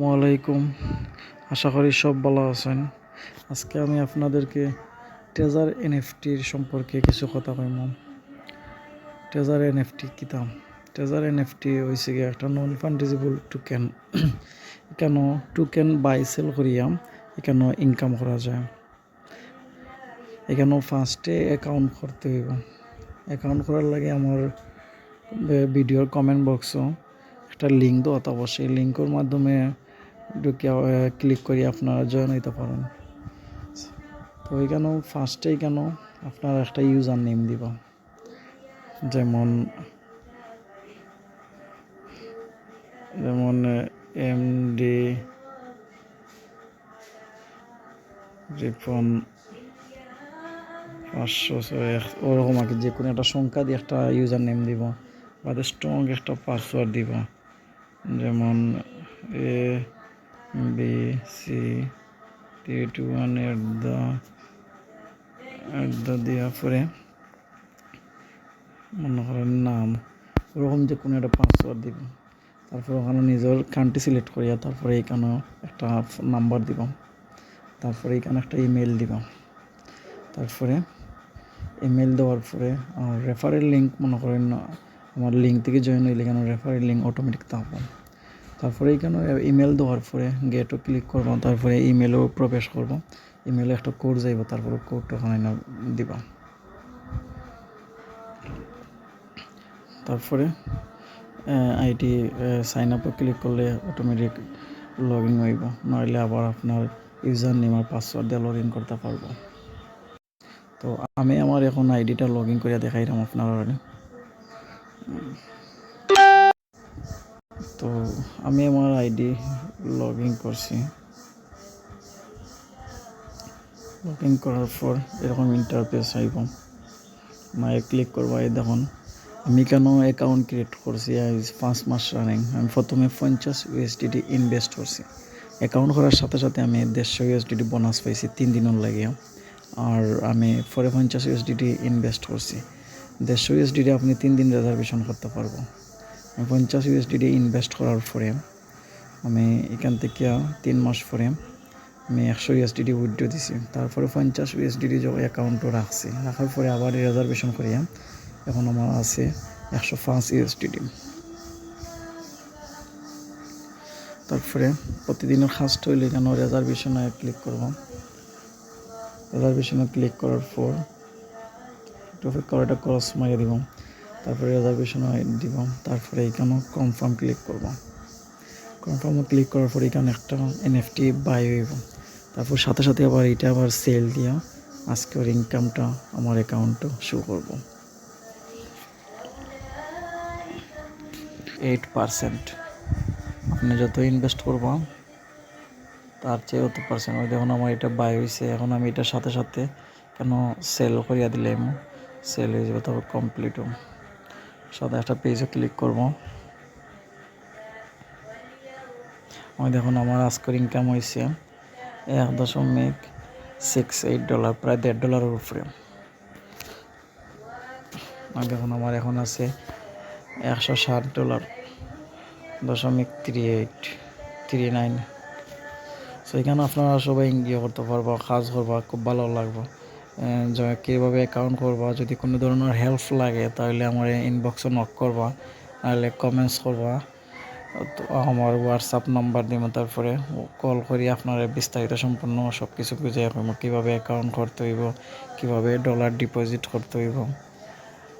আসসালামাইকুম আশা করি সব ভালো আছেন। আজকে আমি আপনাদেরকে ট্রেজার এনএফটির সম্পর্কে কিছু কথা কইম ট্রেজার এনএফটি কিতাম ট্রেজার এনএফটি হয়েছে গিয়ে একটা নন ফান্ডিজিবল টোকেন এখানে টোকেন বাই সেল করিয়া এখানে ইনকাম করা যায়। এখানে ফার্স্টে অ্যাকাউন্ট করতে হইব। অ্যাকাউন্ট করার লাগে আমার ভিডিওর কমেন্ট বক্সও একটা লিঙ্ক দেওয়া থাকব সেই লিঙ্কের মাধ্যমে ঢুকিয়া ক্লিক করি, আপনারা জয়েন হইতে পারেন। তো এখানেও ফার্স্টে এখানেও আপনার একটা ইউজার নেম দিব। যেমন যেমন এম, ডি, রিপন, পাঁচশো ছয়, ওরকম আর কি যে কোনো একটা সংখ্যা দিয়ে একটা ইউজার নেম দিব, বা স্ট্রং একটা পাসওয়ার্ড দিব। যেমন, A B, C, T, two, one at the at the দেওয়ার পরে মনে করেন নাম। ওরকম যে কোনো একটা পাসওয়ার্ড দিব। তারপর ওখানে নিজের কান্ট্রি সিলেক্ট করিয়া তারপরে এখানে একটা নাম্বার দিব। তারপরে এখানে একটা ইমেল দিব। তারপরে ইমেল দেওয়ার পরে রেফারেল লিঙ্ক মনে করেন, আমার লিঙ্ক থেকে জয়েন হইলে কেন রেফারেল লিঙ্ক অটোমেটিক থাকব তারপরে এখানে ইমেল দেওয়ার পরে গেটও ক্লিক করব, তারপরে ইমেলও প্রবেশ করব। ইমেলে একটা কোড যাইব, তারপরে কোডটা ওখানে দিবা। তারপরে আইডি সাইন আপে ক্লিক করলে অটোমেটিক লগ ইন হইব। নইলে আবার আপনার ইউজার নেম আর পাসওয়ার্ড দিয়ে লগ ইন করতে পারব। তো আমি আমার এখন আইডিটা লগ ইন করে দেখাইলাম আপনার তো আমি আমার আইডি লগ ইন করছি। লগ ইন করার পর এরকম ইন্টারফেস আইব। মায়ে ক্লিক করব, এই দেখুন, আমি কেন অ্যাকাউন্ট ক্রিয়েট করছি? পাঁচ মাস রানিং আমি প্রথমে পঞ্চাশ ইউএসডিটি ইনভেস্ট করছি। অ্যাকাউন্ট করার সাথে সাথে আমি দেড়শো ইউএসডিটি বোনাস পাইছি তিন দিনের লাগিয়ে আর আমি পরে পঞ্চাশ ইউএসডিটি ইনভেস্ট করছি। দেড়শো ইউএসডিটি আপনি তিন দিন রিজার্ভেশন করতে পারব। পঞ্চাশ ইউএসডিটি ইনভেস্ট করার পরে, আমি এখান থেকে তিন মাস পরে আমি একশো ইউএসডিটি উইথড্র দিছি। তারপরে পঞ্চাশ ইউএসডিটি যখন অ্যাকাউন্টও রাখছি, রাখার পরে আবার রিজার্ভেশন করিয়া এখন আমার আছে একশো পাঁচ ইউএসডিটি তারপরে প্রতিদিনের খাস্ট হইলে কেন রেজার্ভেশনে ক্লিক করব? রেজার্ভেশনে ক্লিক করার পর ট্রফিক করাটা ক্রস মারিয়ে দিব। তারপরে রেজার্ভেশন দিব। তারপরে এখানে কনফার্ম ক্লিক করব। কনফার্মে ক্লিক করার পর এখানে একটা এনএফটি বাই হইব। তারপর সাথে সাথে আবার এটা আবার সেল দিয়া আজকের ইনকামটা আমার অ্যাকাউন্টে শো করব। এইট পারসেন্ট আপনি যত ইনভেস্ট করব, তার চেয়ে অত পারসেন্ট দেখুন আমার এটা বাই হয়েছে এখন আমি এটার সাথে সাথে কেন সেল করিয়া দিলে সেল হয়ে যাবে তবে কমপ্লিটও সাদা একটা পেজে ক্লিক করব। আমি দেখুন, আমার আজকের ইনকাম হয়েছে এক দশমিক সিক্স এইট ডলার প্রায় দেড় ডলারের উপরে। দেখুন, আমার এখন আছে একশো ষাট ডলার দশমিক three eight three nine so আপনারা সবাই ইয়ে করতে পারব, কাজ করবা, খুব ভালো লাগবে। কীভাবে অ্যাকাউন্ট করবা, যদি কোনো ধরনের হেল্প লাগে, তাহলে আমার ইনবক্সে নক করবা, নাহলে কমেন্টস করবা। তো আমার হোয়াটসঅ্যাপ নাম্বার দিব, তারপরে কল করি আপনার, বিস্তারিত সম্পূর্ণ সব কিছু বুঝে রাখব কীভাবে অ্যাকাউন্ট করতে হইব, কীভাবে ডলার ডিপোজিট করতে হইব।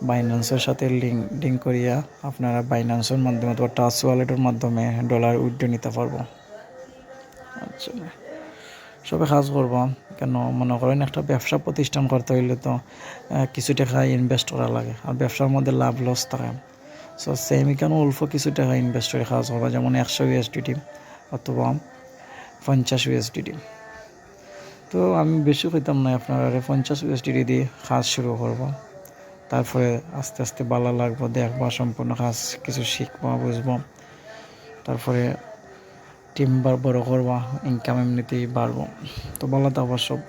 বাইন্যান্সের সাথে লিঙ্ক লিঙ্ক করিয়া আপনারা বাইন্যান্সের মাধ্যমে অথবা টাচ ওয়ালেটের মাধ্যমে ডলার উইথড্র নিতে পারব। আচ্ছা। সবে কাজ করব, কেন মনে করেন একটা ব্যবসা প্রতিষ্ঠান করতে হইলে তো কিছু টাকা ইনভেস্ট করা লাগে। আর ব্যবসার মধ্যে লাভ লস থাকে। সো সেম এখানে অল্প কিছু টাকা ইনভেস্ট করে কাজ করবা, যেমন একশো ইউএসডিটি অথবা পঞ্চাশ ইউএসডিটি তো আমি বেশি কইতাম না, আপনারা পঞ্চাশ ইউএসডিটি দিয়ে কাজ শুরু করব। তারপরে আস্তে আস্তে ভালো লাগবো, দেখবা, সম্পূর্ণ কাজ কিছু শিখবা, বুঝব। তারপরে টিম বড় করবা ইনকাম এমনিতেই বাড়বো। তো ভালো থাকবা সব।